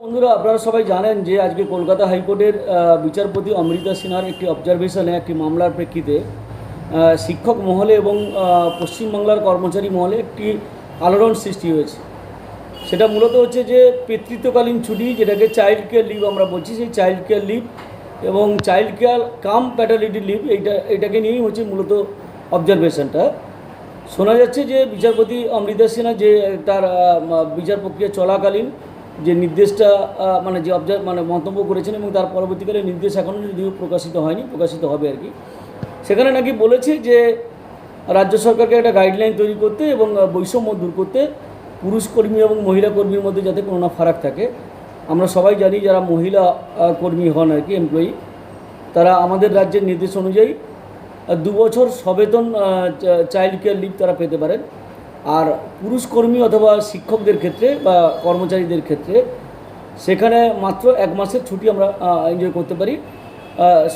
বন্ধুরা, আপনারা সবাই জানেন যে আজকে কলকাতা হাইকোর্টের বিচারপতি অমৃতা সিনহার একটি অবজারভেশনে একটি মামলার প্রেক্ষিতে শিক্ষক মহলে এবং পশ্চিমবাংলার কর্মচারী মহলে একটি আলোড়ন সৃষ্টি হয়েছে। সেটা মূলত হচ্ছে যে পিতৃত্বকালীন ছুটি, যেটাকে চাইল্ড কেয়ার লিভ আমরা বলছি, সেই চাইল্ড কেয়ার লিভ এবং child care cum paternity leave এইটা, এটাকে নিয়েই হচ্ছে মূলত অবজারভেশনটা শোনা যাচ্ছে যে বিচারপতি অমৃতা সিনহা যে তার বিচার প্রক্রিয়া চলাকালীন যে নির্দেশটা মানে যে অবজার মানে মন্তব্য করেছেন এবং তার পরবর্তীকালে নির্দেশ এখনও যদিও প্রকাশিত হয়নি, প্রকাশিত হবে আর কি। সেখানে নাকি বলেছে যে, রাজ্য সরকারকে একটা গাইডলাইন তৈরি করতে এবং বৈষম্য দূর করতে পুরুষ কর্মী এবং মহিলা কর্মীর মধ্যে যাতে কোনো না ফারাক থাকে। আমরা সবাই জানি যারা মহিলা কর্মী হন আর কি এমপ্লয়ি তারা আমাদের রাজ্যের নির্দেশ অনুযায়ী দু বছর সবেতন চাইল্ড কেয়ার লিভ তারা পেতে পারেন। আর পুরুষ কর্মী অথবা শিক্ষকদের ক্ষেত্রে বা কর্মচারীদের ক্ষেত্রে সেখানে মাত্র এক মাসের ছুটি আমরা এনজয় করতে পারি।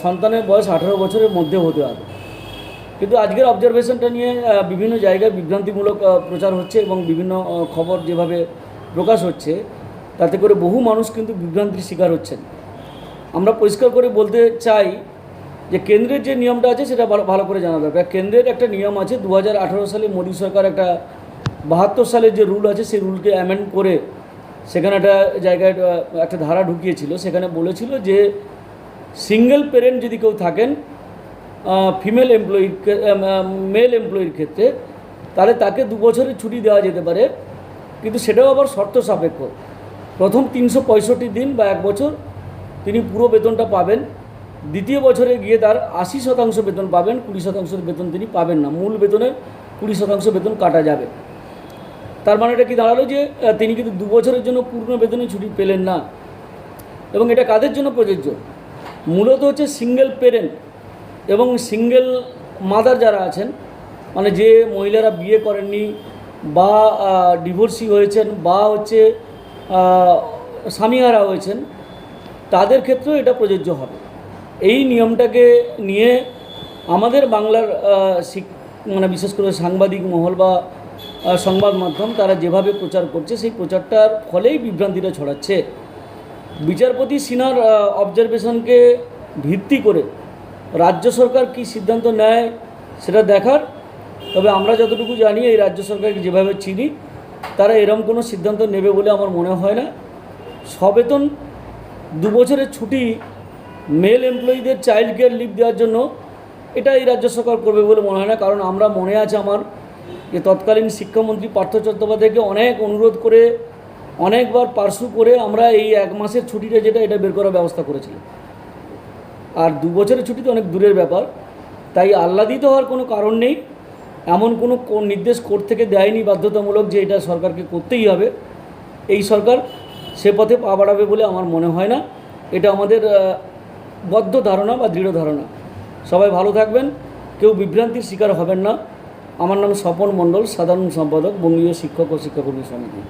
সন্তানের বয়স আঠারো বছরের মধ্যে হতে হবে। কিন্তু আজকের অবজারভেশনটা নিয়ে বিভিন্ন জায়গায় বিভ্রান্তিমূলক প্রচার হচ্ছে এবং বিভিন্ন খবর যেভাবে প্রকাশ হচ্ছে, তাতে করে বহু মানুষ কিন্তু বিভ্রান্তির শিকার হচ্ছেন। আমরা পরিষ্কার করে বলতে চাই যে কেন্দ্রের যে নিয়মটা আছে সেটা ভালো করে জানা দরকার। কেন্দ্রের একটা নিয়ম আছে দু হাজার আঠেরো সালে মোদী সরকার একটা বাহাত্তর সালের যে রুল আছে, সেই রুলকে অ্যামেন্ড করে সেখানে একটা জায়গায় একটা ধারা ঢুকিয়েছিল। সেখানে বলেছিল যে সিঙ্গেল পেরেন্ট যদি কেউ থাকেন ফিমেল এমপ্লয়ির মেল এমপ্লয়ির ক্ষেত্রে, তাহলে তাকে দু বছরের ছুটি দেওয়া যেতে পারে। কিন্তু সেটাও আবার শর্ত সাপেক্ষ। প্রথম তিনশো পঁয়ষট্টি দিন বা এক বছর তিনি পুরো বেতনটা পাবেন। দ্বিতীয় বছরে গিয়ে তার আশি শতাংশ বেতন পাবেন, কুড়ি শতাংশ বেতন তিনি পাবেন না। মূল বেতনের কুড়ি শতাংশ বেতন কাটা যাবে। তার মানে এটা কি দাঁড়াল যে তিনি কিন্তু দু বছরের জন্য পূর্ণ বেতনে ছুটি পেলেন না। এবং এটা কাদের জন্য প্রযোজ্য? মূলত হচ্ছে সিঙ্গেল পেরেন্ট এবং সিঙ্গেল মাদার যারা আছেন মানে যে মহিলারা বিয়ে করেননি বা ডিভোর্সি হয়েছেন বা হচ্ছে স্বামীহারা হয়েছেন, তাদের ক্ষেত্রেও এটা প্রযোজ্য হবে। এই নিয়মটাকে নিয়ে আমাদের বাংলার শিক- মানে বিশেষ করে সাংবাদিক মহল বা সংবাদ মাধ্যম তারা যেভাবে প্রচার করছে, সেই প্রচারটার ফলেই বিভ্রান্তিটা ছড়াচ্ছে। বিচারপতি সিনার অবজারভেশনকে ভিত্তি করে রাজ্য সরকার কি সিদ্ধান্ত নেয় সেটা দেখার, তবে আমরা যতটুকু জানি এই রাজ্য সরকারকে যেভাবে চিনি, তারা এরম কোনো সিদ্ধান্ত নেবে বলে আমার মনে হয় না। সবেতন দু বছরের ছুটি মেল এমপ্লয়ীদের চাইল্ড কেয়ার লিভ দেওয়ার জন্য এটা এই রাজ্য সরকার করবে বলে মনে হয় না, কারণ আমরা মনে আছে আমার যে তৎকালীন শিক্ষামন্ত্রী পার্থ চট্টোপাধ্যায়কে অনেক অনুরোধ করে, অনেকবার পার্সু করে আমরা এই এক মাসের ছুটিটা যেটা, এটা বের করার ব্যবস্থা করেছিলাম। আর দু বছরের ছুটি তো অনেক দূরের ব্যাপার, তাই আহ্লাদিত হওয়ার কোনো কারণ নেই। এমন কোনো নির্দেশ কোর্ট থেকে দেয়নি বাধ্যতামূলক যে এটা সরকারকে করতেই হবে। এই সরকার সে পথে পা বাড়াবে বলে আমার মনে হয় না। এটা আমাদের বদ্ধ ধারণা বা দৃঢ় ধারণা। সবাই ভালো থাকবেন, কেউ বিভ্রান্তির শিকার হবেন না। আমার নাম স্বপন মণ্ডল, সাধারণ সম্পাদক, বঙ্গীয় শিক্ষক ও শিক্ষাকর্মী সমিতি।